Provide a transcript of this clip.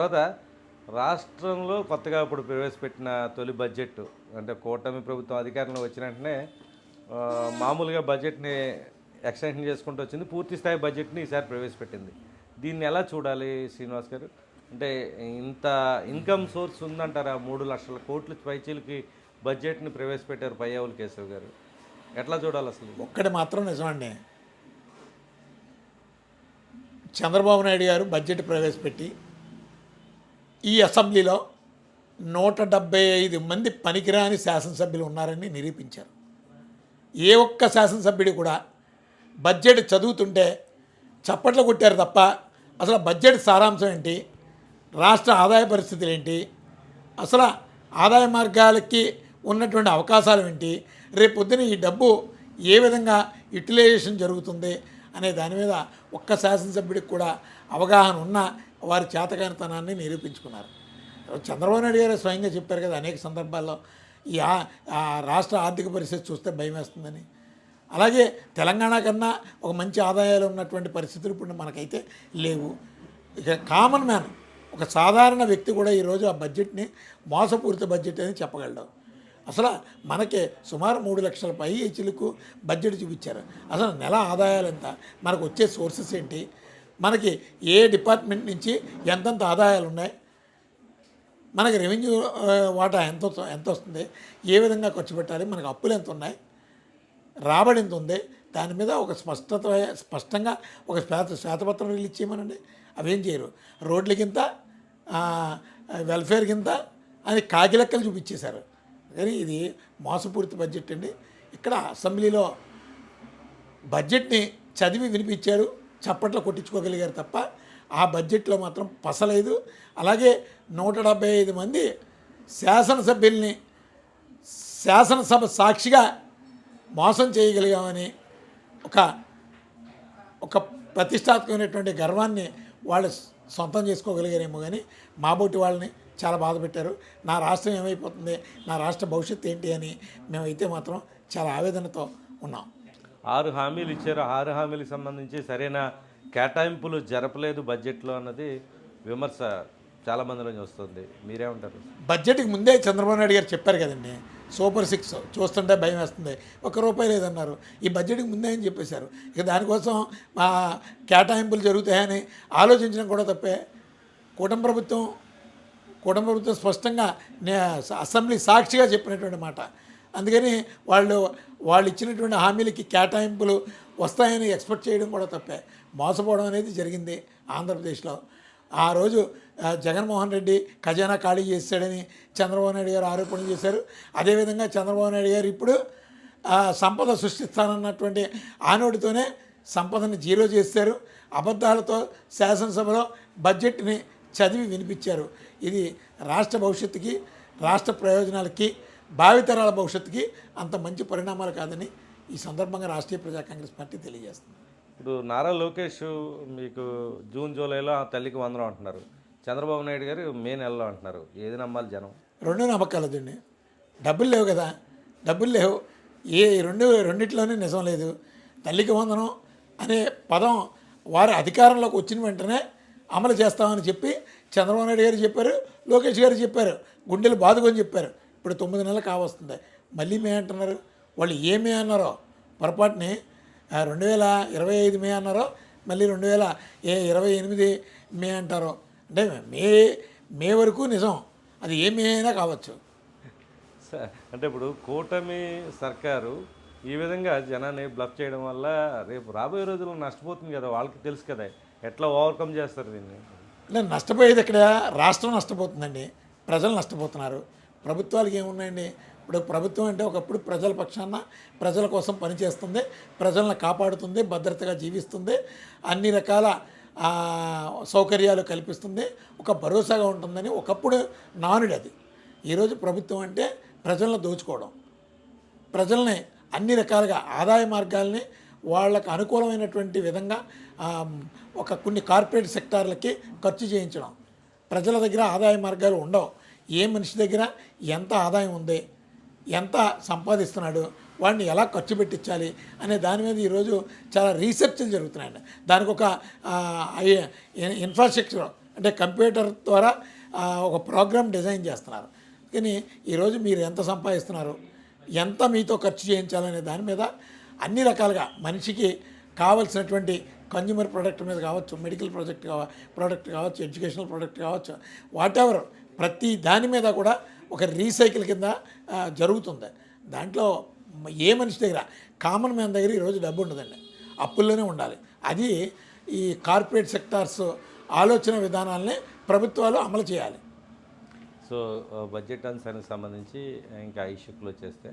తర్వాత రాష్ట్రంలో కొత్తగా ఇప్పుడు ప్రవేశపెట్టిన తొలి బడ్జెట్ అంటే కూటమి ప్రభుత్వం అధికారంలో వచ్చిన వెంటనే మామూలుగా బడ్జెట్ని ఎక్స్టెన్షన్ చేసుకుంటూ వచ్చింది. పూర్తి స్థాయి బడ్జెట్ని ఈసారి ప్రవేశపెట్టింది. దీన్ని ఎలా చూడాలి శ్రీనివాస్ గారు? అంటే ఇంత ఇన్కమ్ సోర్స్ ఉందంటారా? మూడు లక్షల కోట్ల పైచీలకి బడ్జెట్ని ప్రవేశపెట్టారు పయ్యావులు కేశవ్ గారు. ఎట్లా చూడాలి అసలు? ఒక్కటి మాత్రం నిజమండి చంద్రబాబు నాయుడు గారు బడ్జెట్ ప్రవేశపెట్టి ఈ అసెంబ్లీలో నూట డెబ్బై ఐదు మంది పనికిరాని శాసనసభ్యులు ఉన్నారని నిరూపించారు. ఏ ఒక్క శాసనసభ్యుడు కూడా బడ్జెట్ చదువుతుంటే చప్పట్లు కొట్టారు తప్ప అసలు బడ్జెట్ సారాంశం ఏంటి? రాష్ట్ర ఆదాయ పరిస్థితులు ఏంటి? అసలు ఆదాయ మార్గాలకి ఉన్నటువంటి అవకాశాలు ఏంటి? రేపు పొద్దున ఈ డబ్బు ఏ విధంగా యూటిలైజేషన్ జరుగుతుంది అనే దాని మీద ఒక్క శాసనసభ్యుడికి కూడా అవగాహన ఉన్న వారి చేతకానితనాన్ని నిరూపించుకున్నారు. చంద్రబాబు నాయుడు గారు స్వయంగా చెప్పారు కదా అనేక సందర్భాల్లో ఈ రాష్ట్ర ఆర్థిక పరిస్థితి చూస్తే భయం వేస్తుందని. అలాగే తెలంగాణ కన్నా ఒక మంచి ఆదాయాలు ఉన్నటువంటి పరిస్థితులు ఇప్పుడు మనకైతే లేవు. ఇక కామన్ మ్యాన్ ఒక సాధారణ వ్యక్తి కూడా ఈరోజు ఆ బడ్జెట్ని మోసపూరిత బడ్జెట్ అని చెప్పగలడు. అసలు మనకి సుమారు మూడు లక్షల పై హెచ్చులకు బడ్జెట్ చూపించారు. అసలు నెల ఆదాయాలు ఎంత? మనకు వచ్చే సోర్సెస్ ఏంటి? మనకి ఏ డిపార్ట్మెంట్ నుంచి ఎంతెంత ఆదాయాలు ఉన్నాయి మనకి రెవెన్యూ వాటా ఎంత ఎంత వస్తుంది ఏ విధంగా ఖర్చు పెట్టాలి మనకు అప్పులు ఎంత ఉన్నాయి రాబడి ఎంత ఉంది దాని మీద ఒక స్పష్టత స్పష్టంగా ఒక శ్వేత శ్వేతపత్రం రిలీజ్ చేయమనండి. అవేం చేయరు. రోడ్లకింత వెల్ఫేర్ కింద అని కాకి లెక్కలు చూపించేశారు. కానీ ఇది మోసపూరిత బడ్జెట్ అండి. ఇక్కడ అసెంబ్లీలో బడ్జెట్ని చదివి వినిపించారు. చప్పట్లు కొట్టించుకోగలిగారు తప్ప ఆ బడ్జెట్లో మాత్రం పసలేదు. అలాగే నూట డెబ్బై ఐదు మంది శాసనసభ్యుల్ని శాసనసభ సాక్షిగా మోసం చేయగలిగామని ఒక ఒక ప్రతిష్టాత్మకమైనటువంటి గర్వాన్ని వాళ్ళు సొంతం చేసుకోగలిగారేమో కానీ మాబోటి వాళ్ళని చాలా బాధ పెట్టారు. నా రాష్ట్రం ఏమైపోతుంది? నా రాష్ట్ర భవిష్యత్తు ఏంటి అని మేమైతే మాత్రం చాలా ఆవేదనతో ఉన్నాం. ఆరు హామీలు ఇచ్చారు. ఆరు హామీలకు సంబంధించి సరైన కేటాయింపులు జరపలేదు బడ్జెట్లో అన్నది విమర్శ చాలా వస్తుంది. మీరేమంటారు? బడ్జెట్కి ముందే చంద్రబాబు నాయుడు గారు చెప్పారు కదండి సూపర్ సిక్స్ చూస్తుంటే భయం వేస్తుంది ఒక్క రూపాయి లేదన్నారు. ఈ బడ్జెట్కి ముందే అని చెప్పేశారు. ఇక దానికోసం మా కేటాయింపులు జరుగుతాయని ఆలోచించడం కూడా తప్పే. కూటమి ప్రభుత్వం కూటమి ప్రభుత్వం స్పష్టంగా నే- అసెంబ్లీ సాక్షిగా చెప్పినటువంటి మాట. అందుకని వాళ్ళు వాళ్ళు ఇచ్చినటువంటి హామీలకి కేటాయింపులు వస్తాయని ఎక్స్పెక్ట్ చేయడం కూడా తప్పే. మోసపోవడం అనేది జరిగింది ఆంధ్రప్రదేశ్లో. ఆ రోజు జగన్మోహన్ రెడ్డి ఖజానా ఖాళీ చేశాడని చంద్రబాబు నాయుడు గారు ఆరోపణలు చేశారు. అదేవిధంగా చంద్రబాబు నాయుడు గారు ఇప్పుడు సంపద సృష్టిస్తానన్నటువంటి ఆనోటితోనే సంపదను జీరో చేశారు. అబద్ధాలతో శాసనసభలో బడ్జెట్ని చదివి వినిపించారు. ఇది రాష్ట్ర భవిష్యత్తుకి రాష్ట్ర ప్రయోజనాలకి భావితరాల భవిష్యత్తుకి అంత మంచి పరిణామాలు కాదని ఈ సందర్భంగా రాష్ట్రీయ ప్రజా కాంగ్రెస్ పార్టీ తెలియజేస్తుంది. ఇప్పుడు నారా లోకేష్ మీకు జూన్ జూలైలో ఆ తల్లికి వందనం అంటున్నారు. చంద్రబాబు నాయుడు గారు మే నెలలో అంటున్నారు. ఏది నమ్మాలి జనం? రెండు నమ్మకాలు వద్దండి. డబ్బులు లేవు కదా. డబ్బులు లేవు. ఏ రెండు రెండిట్లోనే నిజం లేదు. తల్లికి వందనం అనే పదం వారి అధికారంలోకి వచ్చిన వెంటనే అమలు చేస్తామని చెప్పి చంద్రబాబు నాయుడు గారు చెప్పారు లోకేష్ గారు చెప్పారు గుండెలు బాదుకొని చెప్పారు. ఇప్పుడు తొమ్మిది నెలలు కావస్తుంది. మళ్ళీ మే అంటున్నారు. వాళ్ళు ఏ మే అన్నారో? పొరపాటుని రెండు వేల ఇరవై ఐదు మే అన్నారో మళ్ళీ రెండు వేల ఏ ఇరవై ఎనిమిది మే అంటారో? అంటే మే మే వరకు నిజం. అది ఏ మే అయినా కావచ్చు. అంటే ఇప్పుడు కూటమి సర్కారు ఈ విధంగా జనాన్ని బ్లఫ్ చేయడం వల్ల రేపు రాబోయే రోజుల్లో నష్టపోతుంది కదా వాళ్ళకి తెలుసు కదా. ఎట్లా ఓవర్కమ్ చేస్తారు దీన్ని? అంటే నష్టపోయేది ఇక్కడ రాష్ట్రం నష్టపోతుందండి. ప్రజలు నష్టపోతున్నారు. ప్రభుత్వాలకి ఏమున్నాయండి? ఇప్పుడు ప్రభుత్వం అంటే ఒకప్పుడు ప్రజల పక్షాన ప్రజల కోసం పనిచేస్తుంది ప్రజలను కాపాడుతుంది భద్రతగా జీవిస్తుంది అన్ని రకాల సౌకర్యాలు కల్పిస్తుంది ఒక భరోసాగా ఉంటుందని ఒకప్పుడు నానుడి అది. ఈరోజు ప్రభుత్వం అంటే ప్రజలను దోచుకోవడం. ప్రజల్ని అన్ని రకాలుగా ఆదాయ మార్గాల్ని వాళ్ళకు అనుకూలమైనటువంటి విధంగా ఒక కొన్ని కార్పొరేట్ సెక్టార్లకి ఖర్చు చేయించడం. ప్రజల దగ్గర ఆదాయ మార్గాలు ఉండవు. ఏ మనిషి దగ్గర ఎంత ఆదాయం ఉంది ఎంత సంపాదిస్తున్నాడు వాడిని ఎలా ఖర్చు పెట్టించాలి అనే దాని మీద ఈరోజు చాలా రీసెర్చ్లు జరుగుతున్నాయండి. దానికి ఒక ఇన్ఫ్రాస్ట్రక్చర్ అంటే కంప్యూటర్ ద్వారా ఒక ప్రోగ్రామ్ డిజైన్ చేస్తున్నారు. కానీ ఈరోజు మీరు ఎంత సంపాదిస్తున్నారు ఎంత మీతో ఖర్చు చేయించాలనే దాని మీద అన్ని రకాలుగా మనిషికి కావలసినటువంటి కన్జ్యూమర్ ప్రోడక్ట్ మీద కావచ్చు మెడికల్ ప్రాజెక్ట్ కావ ప్రోడక్ట్ కావచ్చు ఎడ్యుకేషనల్ ప్రోడక్ట్ కావచ్చు వాట్ ఎవర్ ప్రతి దాని మీద కూడా ఒక రీసైకిల్ కింద జరుగుతుంది. దాంట్లో ఏ మనిషి దగ్గర కామన్ మ్యాన్ దగ్గర ఈరోజు డబ్బు ఉండదండి. అప్పుల్లోనే ఉండాలి. అది ఈ కార్పొరేట్ సెక్టార్స్ ఆలోచన విధానాలని ప్రభుత్వాలు అమలు చేయాలి. సో బడ్జెట్ అంశానికి సంబంధించి ఇంకా ఇష్యూలు వచ్చేస్తే